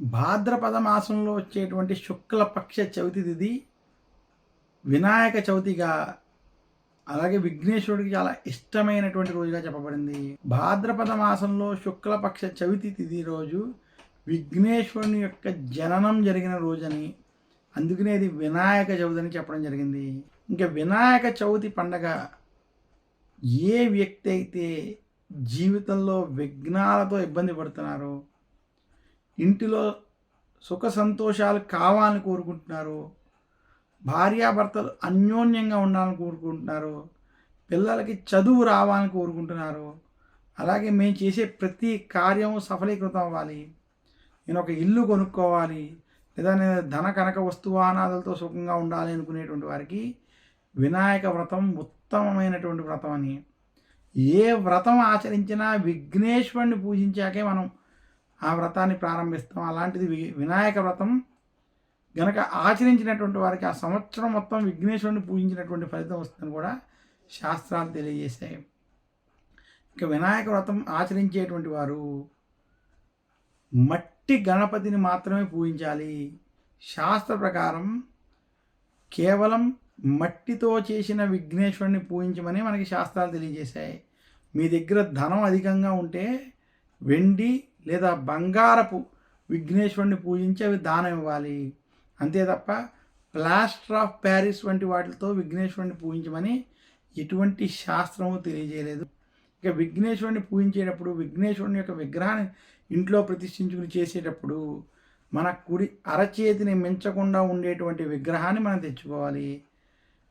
భాద్రపద మాసంలో వచ్చేటువంటి శుక్లపక్ష చవితి తిథి వినాయక చవితిగా అలాగే విఘ్నేశ్వరుడికి చాలా ఇష్టమైనటువంటి రోజుగా చెప్పబడింది. భాద్రపద మాసంలో శుక్లపక్ష చవితి తిథి రోజు విఘ్నేశ్వరుని యొక్క జననం జరిగిన రోజని అందుకనే ఇది వినాయక చవితి అని చెప్పడం జరిగింది. ఇంకా వినాయక చవితి పండగ ఏ వ్యక్తి అయితే జీవితంలో విఘ్నాలతో ఇబ్బంది పడుతున్నారో ఇంటిలో సుఖ సంతోషాలు కావాలని కోరుకుంటున్నారు భార్యాభర్తలు అన్యోన్యంగా ఉండాలని కోరుకుంటున్నారు పిల్లలకి చదువు రావాలని కోరుకుంటున్నారు. అలాగే మేము చేసే ప్రతి కార్యం సఫలీకృతం అవ్వాలి. నేను ఒక ఇల్లు కొనుక్కోవాలి లేదా నేను ధన కనక వస్తువానాదులతో సుఖంగా ఉండాలి అనుకునేటువంటి వారికి వినాయక వ్రతం ఉత్తమమైనటువంటి వ్రతం అని. ఏ వ్రతం ఆచరించినా విఘ్నేశ్వరుని పూజించాకే మనం ఆ వ్రతాన్ని ప్రారంభిస్తాం. అలాంటిది వినాయక వ్రతం గనక ఆచరించినటువంటి వారికి ఆ సంవత్సరం మొత్తం విఘ్నేశ్వరుని పూజించినటువంటి ఫలితం వస్తుందని కూడా శాస్త్రాలు తెలియజేశాయి. ఇక వినాయక వ్రతం ఆచరించేటువంటి వారు మట్టి గణపతిని మాత్రమే పూజించాలి. శాస్త్ర ప్రకారం కేవలం మట్టితో చేసిన విఘ్నేశ్వరుని పూజించమని మనకి శాస్త్రాలు తెలియజేశాయి. మీ దగ్గర ధనం అధికంగా ఉంటే వెండి లేదా బంగారపు విఘ్నేశ్వరుని పూజించి అవి దానం ఇవ్వాలి. అంతే తప్ప ప్లాస్టర్ ఆఫ్ ప్యారిస్ వంటి వాటితో విఘ్నేశ్వరుని పూజించమని ఎటువంటి శాస్త్రము తెలియజేయలేదు. ఇక విఘ్నేశ్వరుని పూజించేటప్పుడు విఘ్నేశ్వరుని యొక్క విగ్రహాన్ని ఇంట్లో ప్రతిష్ఠించుకుని చేసేటప్పుడు మన కుడి అరచేతిని మించకుండా ఉండేటువంటి విగ్రహాన్ని మనం తెచ్చుకోవాలి.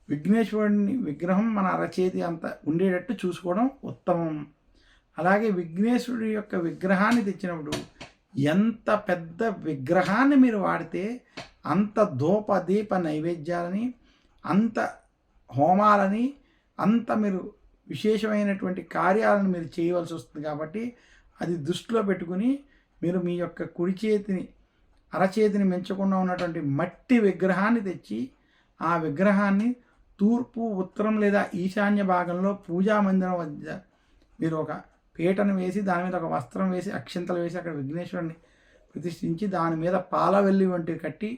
విఘ్నేశ్వరుని విగ్రహం మన అరచేతి అంత ఉండేటట్టు చూసుకోవడం ఉత్తమం. అలాగే విఘ్నేశ్వరుడి యొక్క విగ్రహాన్ని తెచ్చినప్పుడు ఎంత పెద్ద విగ్రహాన్ని మీరు వాడితే అంత ధూప దీప నైవేద్యాలని అంత హోమాలని అంత మీరు విశేషమైనటువంటి కార్యాలను మీరు చేయవలసి వస్తుంది కాబట్టి అది దృష్టిలో పెట్టుకుని మీరు మీ యొక్క కుడి చేతిని అరచేతిని మించకుండా ఉన్నటువంటి మట్టి విగ్రహాన్ని తెచ్చి ఆ విగ్రహాన్ని తూర్పు ఉత్తరం లేదా ఈశాన్య భాగంలో పూజా మందిరం వద్ద మీరు ఒక పీటను వేసి దాని మీద ఒక వస్త్రం వేసి అక్షింతలు వేసి అక్కడ విఘ్నేశ్వరుడిని ప్రతిష్ఠించి దాని మీద పాలవెల్లి వంటివి కట్టి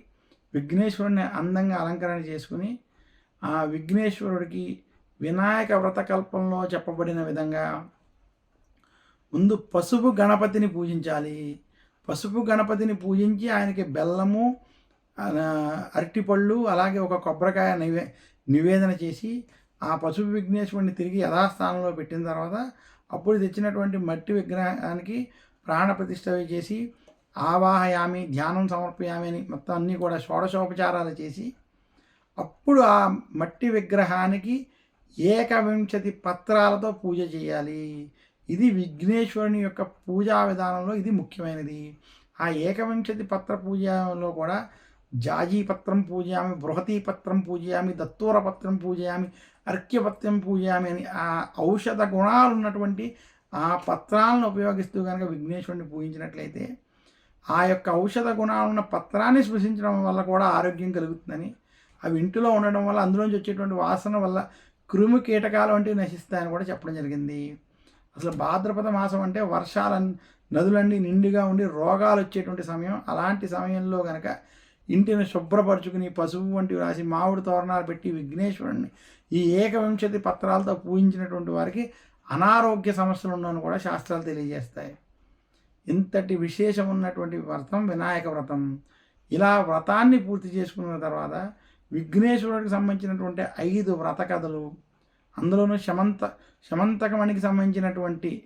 విఘ్నేశ్వరుని అందంగా అలంకరణ చేసుకుని ఆ విఘ్నేశ్వరుడికి వినాయక వ్రతకల్పంలో చెప్పబడిన విధంగా ముందు పసుపు గణపతిని పూజించాలి. పసుపు గణపతిని పూజించి ఆయనకి బెల్లము అరటిపళ్ళు అలాగే ఒక కొబ్బరికాయ నివే నివేదన చేసి ఆ పసుపు విఘ్నేశ్వరుని తిరిగి యథాస్థానంలో పెట్టిన తర్వాత అప్పుడు తెచ్చినటువంటి మట్టి విగ్రహానికి ప్రాణ ప్రతిష్ట చేసి ఆవాహయామి ధ్యానం సమర్పయామి అని మొత్తం అన్నీ కూడా షోడశోపచారాలు చేసి అప్పుడు ఆ మట్టి విగ్రహానికి ఏకవింశతి పత్రాలతో పూజ చేయాలి. ఇది విఘ్నేశ్వరుని యొక్క పూజా విధానంలో ఇది ముఖ్యమైనది. ఆ ఏకవింశతి పత్ర పూజలో కూడా జాజీపత్రం పూజయామి బృహతీపత్రం పూజయామి దత్తూరపత్రం పూజయామి అర్క్యపత్రం పూజయామి అని ఆ ఔషధ గుణాలు ఉన్నటువంటి ఆ పత్రాలను ఉపయోగిస్తూ కనుక విఘ్నేశ్వరుని పూజించినట్లయితే ఆ యొక్క ఔషధ గుణాలు ఉన్న పత్రాన్ని స్పృశించడం వల్ల కూడా ఆరోగ్యం కలుగుతుందని అవి ఇంటిలో ఉండడం వల్ల అందులోంచి వచ్చేటువంటి వాసన వల్ల క్రిమి కీటకాలు వంటివి నశిస్తాయని కూడా చెప్పడం జరిగింది. అసలు భాద్రపద మాసం అంటే వర్షాల నదులన్నీ నిండుగా ఉండి రోగాలు వచ్చేటువంటి సమయం. అలాంటి సమయంలో కనుక ఇంటిని శుభ్రపరచుకుని పసుపు వంటివి రాసి మామిడి తోరణాలు పెట్టి విఘ్నేశ్వరుణ్ణి. ఈ ఏకవింశతి పత్రాలతో పూజించినటువంటి వారికి అనారోగ్య సమస్యలు ఉండవని కూడా శాస్త్రాలు తెలియజేస్తాయి. ఇంతటి విశేషం ఉన్నటువంటి వ్రతం వినాయక వ్రతం. ఇలా వ్రతాన్ని పూర్తి చేసుకున్న తర్వాత విఘ్నేశ్వరుడికి సంబంధించినటువంటి ఐదు వ్రత కథలు అందులోనూ శమంత శమంతకమణికి సంబంధించినటువంటి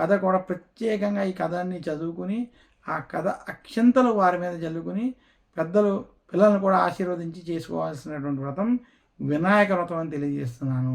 కథ కూడా ప్రత్యేకంగా ఈ కథని చదువుకుని ఆ కథ అక్షంతలు వారి మీద చల్లుకుని పెద్దలు పిల్లలను కూడా ఆశీర్వదించి చేసుకోవాల్సినటువంటి వ్రతం వినాయక వ్రతం అని తెలియజేస్తున్నాను.